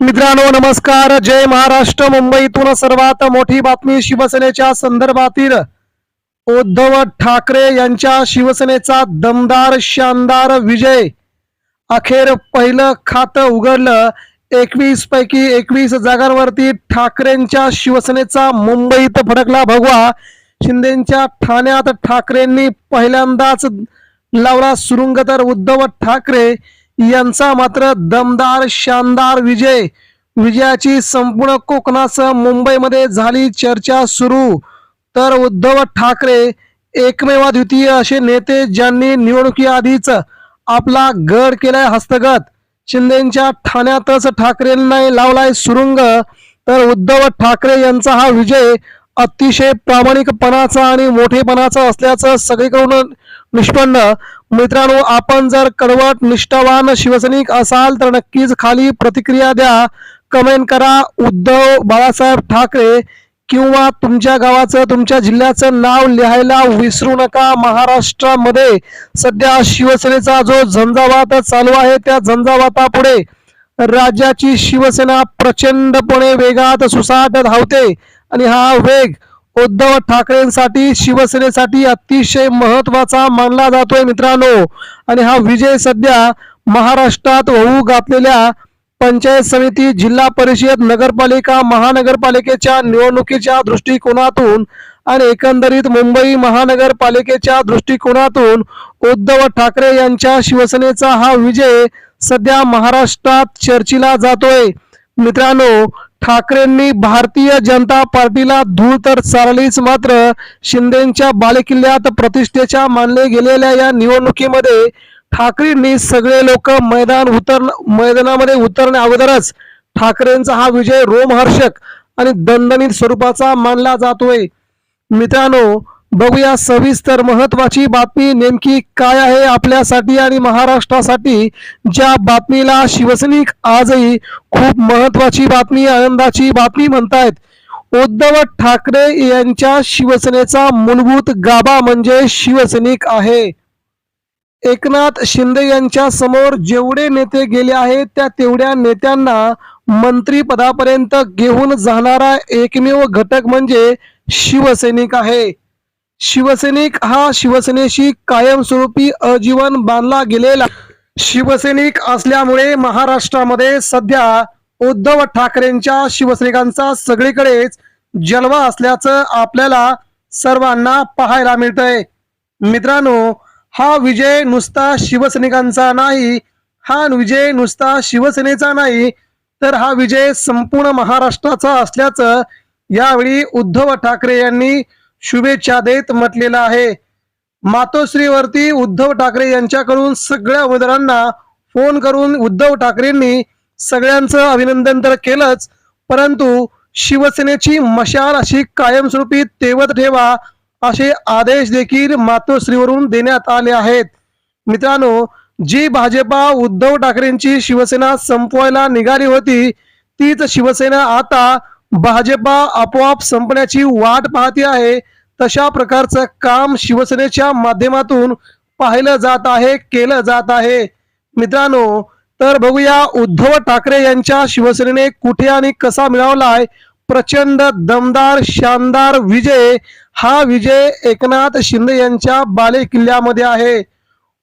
मित्रांनो नमस्कार. जय महाराष्ट्र. मुंबईतून सर्वात मोठी बातमी शिवसेनेच्या संदर्भातील उद्धव ठाकरे यांच्या शिवसेनेचा दमदार शानदार विजय. अखेर पहिलं खातं उघडलं. एकवीस पैकी एकवीस जागांवरती ठाकरेंच्या शिवसेनेचा मुंबईत फडकला भगवा. शिंदेच्या ठाण्यात ठाकरेंनी पहिल्यांदाच लावला सुरुंग. तर उद्धव ठाकरे यांचा मात्र दमदार शानदार विजय. विजयाची संपूर्ण कोकणासह मुंबईमध्ये झाली चर्चा सुरू. तर उद्धव ठाकरे एकमेवा द्वितीय असे नेते ज्यांनी निवडणुकीआधीच आपला गड केलाय हस्तगत. शिंदेच्या ठाण्यातच ठाकरेंना लावलाय सुरुंग. तर उद्धव ठाकरे यांचा हा विजय अतिशय प्रामाणिकपणाचा आणि मोठेपणाचा असल्याचं सगळीकडून निष्पन्न. मित्रांनो आपण जर कडवट निष्ठावान शिवसैनिक असाल तर नक्कीच खाली प्रतिक्रिया द्या. कमेंट करा. उद्धव बाळासाहेब ठाकरे किंवा तुमच्या गावाचं तुमच्या जिल्ह्याचं नाव लिहायला विसरू नका. महाराष्ट्रामध्ये सध्या शिवसेनेचा जो झंझावात चालू आहे त्या झंझावातापुढे राज्याची शिवसेना प्रचंडपणे वेगात सुसाट धावते. आणि हा वेग उद्धव ठाकरेंसाठी शिवसेनेसाठी अतिशय महत्त्वाचा मानला जातोय मित्रांनो. आणि हा विजय सध्या महाराष्ट्रात होऊ घातलेल्या पंचायत समिती जिल्हा परिषद नगरपालिका महानगरपालिकेच्या निवडणुकीच्या दृष्टिकोनातून आणि एकंदरीत मुंबई महानगरपालिकेच्या दृष्टिकोनातून उद्धव ठाकरे यांच्या शिवसेनेचा हा विजय सध्या महाराष्ट्रात चर्चीला जातोय. मित्रांनो ठाकरेंनी भारतीय जनता पार्टीला धूळ तर चाललीच मात्र शिंदेच्या बालेकिल्ल्यात प्रतिष्ठेच्या मानले गेलेल्या या निवडणुकीमध्ये ठाकरेंनी सगळे लोक मैदान उतर मैदानामध्ये उतरण्या अगोदरच ठाकरेंचा हा विजय रोमहर्षक आणि दणदणीत स्वरूपाचा मानला जातोय. मित्रांनो बघूया सविस्तर महत्वाची बातमी नेमकी काय आहे आपल्यासाठी आणि महाराष्ट्रासाठी. ज्या बातमीला शिवसैनिक आजही खूप महत्वाची बातमी आनंदाची बातमी म्हणतायत. उद्धव ठाकरे यांच्या शिवसेनेचा मूलभूत गाभा म्हणजे शिवसैनिक आहे. एकनाथ शिंदे यांच्या समोर जेवढे नेते गेले आहेत त्या तेवढ्या नेत्यांना मंत्रीपदापर्यंत घेऊन जाणारा एकमेव घटक म्हणजे शिवसैनिक आहे. शिवसैनिक हा शिवसेनेशी कायमस्वरूपी अजीवन बांधला गेलेला शिवसैनिक असल्यामुळे महाराष्ट्रामध्ये सध्या उद्धव ठाकरेंच्या शिवसैनिकांचा सगळीकडेच जलवा असल्याचं आपल्याला सर्वांना पाहायला मिळतंय. मित्रांनो हा विजय नुसता शिवसैनिकांचा नाही हा विजय नुसता शिवसेनेचा नाही तर हा विजय संपूर्ण महाराष्ट्राचा असल्याचं यावेळी उद्धव ठाकरे यांनी शुभेच्छा देत म्हटलेलं आहे. मातोश्रीवरती उद्धव ठाकरे यांच्याकडून सगळ्या उमेदवारांना फोन करून उद्धव ठाकरेंनी सगळ्यांचं अभिनंदन तर केलंच परंतु शिवसेनेची मशाल अशी कायमस्वरूपी तेवत ठेवा असे आदेश देखील मातोश्रीवरून देण्यात आले आहेत. मित्रांनो जी भाजपा उद्धव ठाकरेंची शिवसेना संपवायला निघाली होती तीच शिवसेना आता भाजपा आपोआप संपण्याची वाट पाहते आहे. तशा प्रकारचं काम शिवसेनेच्या माध्यमातून पाहिलं जात आहे केलं जात आहे. मित्रांनो तर बघूया उद्धव ठाकरे यांच्या शिवसेनेने कुठे आणि कसा मिळवलाय? प्रचंड दमदार शानदार विजय. हा विजय एकनाथ शिंदे यांच्या बाले किल्ल्यामध्ये आहे.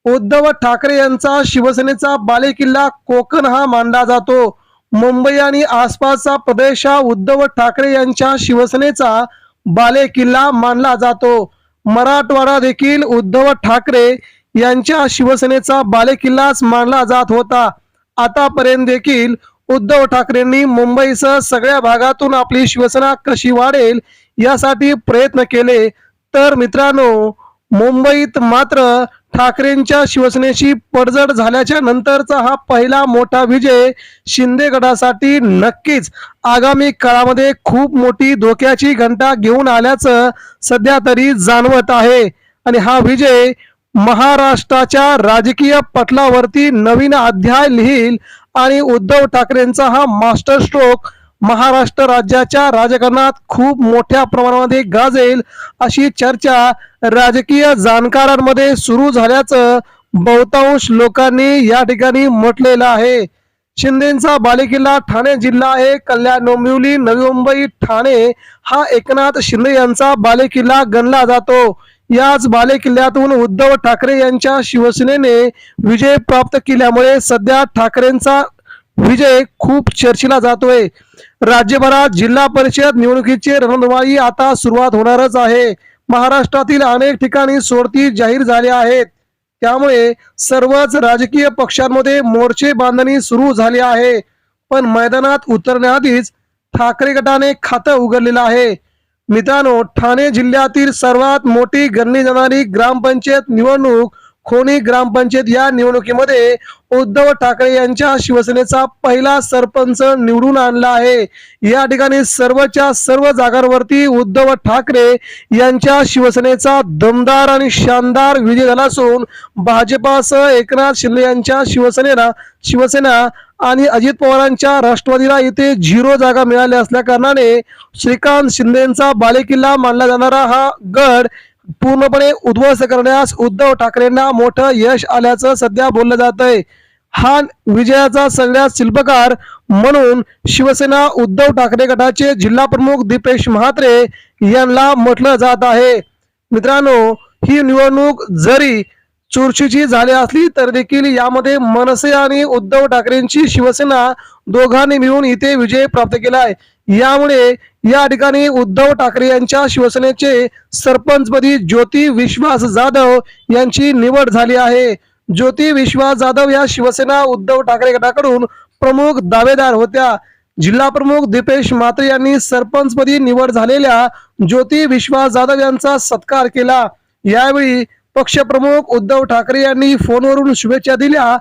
उद्धव ठाकरे यांचा शिवसेनेचा बालेकिल्ला कोकण हा मानला जातो. मुंबई आणि आसपासचा प्रदेश हा उद्धव ठाकरे यांच्या शिवसेनेचा बालेकिल्ला मानला जातो. मराठवाडा देखील उद्धव ठाकरे यांच्या शिवसेनेचा बालेकिल्लाच मानला जात होता. आतापर्यंत देखील उद्धव ठाकरेंनी मुंबईसह सगळ्या भागातून आपली शिवसेना कशी वाढेल यासाठी प्रयत्न केले. तर मित्रांनो मुंबईत मात्र ठाकरेंच्या शिवसेनेशी पडझड झाल्याच्या नंतरचा हा पहिला मोठा विजय शिंदे गटासाठी नक्कीच आगामी काळामध्ये खूप मोठी धोक्याची घंटा घेऊन आल्याचं सध्या तरी जाणवत आहे. आणि हा विजय महाराष्ट्राच्या राजकीय पटलावरती नवीन अध्याय लिहील आणि उद्धव ठाकरेंचा हा मास्टर स्ट्रोक महाराष्ट्र राज्याच्या राजकारणात खूप मोठ्या प्रमाणामध्ये गाजेल अशी चर्चा राजकीय जाणकारांमध्ये सुरू झाल्याचं बहुतांश लोकांनी या ठिकाणी म्हटलेलं आहे. शिंदेचा बालेकिल्ला ठाणे जिल्हा आहे. कल्याण डोंबिवली नवी मुंबई ठाणे हा एकनाथ शिंदे यांचा बालेकिल्ला गणला जातो. याच बालेकिल्ल्यातून उद्धव ठाकरे यांच्या शिवसेनेने विजय प्राप्त केल्यामुळे सध्या ठाकरेंचा विजय खूप चर्चेला जातोय. राज्यभरात जिल्हा परिषद निवडणुकीची रणधुमाळी आता सुरुवात होणारच आहे. महाराष्ट्रातील अनेक ठिकाणी सोडती जाहीर झाल्या आहेत. त्यामुळे सर्वच राजकीय पक्षांमध्ये मोर्चे बांधणी सुरू झाली आहे. पण मैदानात उतरण्याआधीच ठाकरे गटाने खातं उघडलेलं आहे. मित्रांनो ठाणे जिल्ह्यातील सर्वात मोठी गणली जाणारी ग्रामपंचायत निवडणूक खोनी ग्रामपंचायत या निवडणुकीमध्ये उद्धव ठाकरे यांच्या शिवसेनेचा पहिला सरपंच निवडून आणला आहे. या ठिकाणी सर्वच्या सर्व जागांवरती उद्धव ठाकरे यांच्या शिवसेनेचा दमदार आणि शानदार विजय झाला असून भाजपासह एकनाथ शिंदे यांच्या शिवसेनेला शिवसेना आणि अजित पवारांच्या राष्ट्रवादीला इथे झिरो जागा मिळाल्या असल्या कारणाने श्रीकांत शिंदेचा बालेकिल्ला मानला जाणारा हा गड पूर्णपणे उद्ध्वस्त करण्यास उद्धव ठाकरेंना मोठं यश आल्याचं सध्या बोललं जात आहे हा विजयाचा सगळ्यात शिल्पकार म्हणून शिवसेना उद्धव ठाकरे गटाचे जिल्हा प्रमुख दीपेश म्हात्रे यांना म्हटलं जात आहे. मित्रांनो ही निवडणूक जरी चुरशीची झाली असली तर देखील यामध्ये मनसे आणि उद्धव ठाकरेंची शिवसेना दोघांनी मिळून इथे विजय प्राप्त केलाय. यामुळे या ठिकाणी उद्धव ठाकरे यांच्या शिवसेनेचे सरपंचपदी ज्योती विश्वास जाधव यांची निवड झाली आहे. ज्योती विश्वास जाधव या शिवसेना उद्धव ठाकरे गटाकडून प्रमुख दावेदार होत्या. जिल्हा प्रमुख दीपेश मात्रे यांनी सरपंचपदी निवड झालेल्या ज्योती विश्वास जाधव यांचा सत्कार केला. यावेळी पक्षप्रमुख उद्धव ठाकरे यांनी फोनवरून शुभेच्छा दिल्या.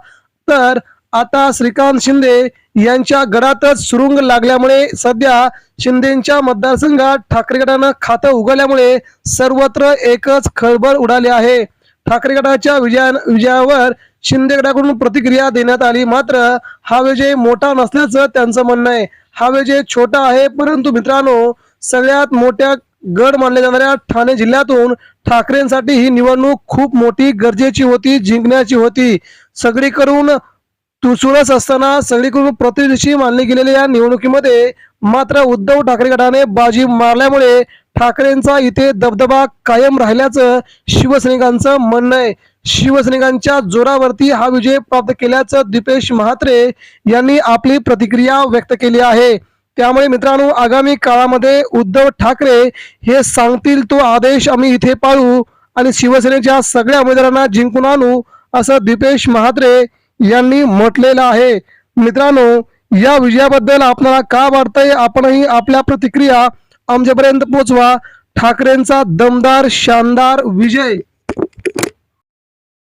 तर आता श्रीकांत शिंदे यांच्या गडातच सुरुंग लागल्यामुळे सध्या शिंदेच्या मतदारसंघात ठाकरे गटानं खातं उघडल्यामुळे सर्वत्र एकच खळबळ उडाली आहे. ठाकरे गटाच्या विजया विजयावर शिंदे गटाकडून प्रतिक्रिया देण्यात आली. मात्र हा विजय मोठा नसल्याचं त्यांचं म्हणणं आहे. हा विजय छोटा आहे परंतु मित्रांनो सगळ्यात मोठ्या गड मानल्या जाणाऱ्या ठाणे जिल्ह्यातून ठाकरेंसाठी ही निवडणूक खूप मोठी गरजेची होती जिंकण्याची होती. सगळीकडून तुसूनच असताना सगळीकडून प्रतिनिधी मानली गेलेल्या या निवडणुकीमध्ये मात्र उद्धव ठाकरे गटाने बाजी मारल्यामुळे ठाकरेंचा इथे दबदबा कायम राहिल्याचं शिवसैनिकांचं म्हणणं आहे. शिवसैनिकांच्या जोरावरती हा विजय प्राप्त केल्याचं दीपेश म्हात्रे यांनी आपली प्रतिक्रिया व्यक्त केली आहे. त्यामुळे मित्रांनो आगामी काळामध्ये उद्धव ठाकरे हे सांगतील तो आदेश आम्ही इथे पाळू आणि शिवसेनेच्या सगळ्या उमेदवारांना जिंकून आणू असं दीपेश म्हात्रे यांनी म्हटलेलं आहे. मित्रांनो या विजयाबद्दल आपल्याला का वाटतंय? आपणही आपल्या प्रतिक्रिया आमच्यापर्यंत पोहोचवा ठाकरेंचा दमदार शानदार विजय.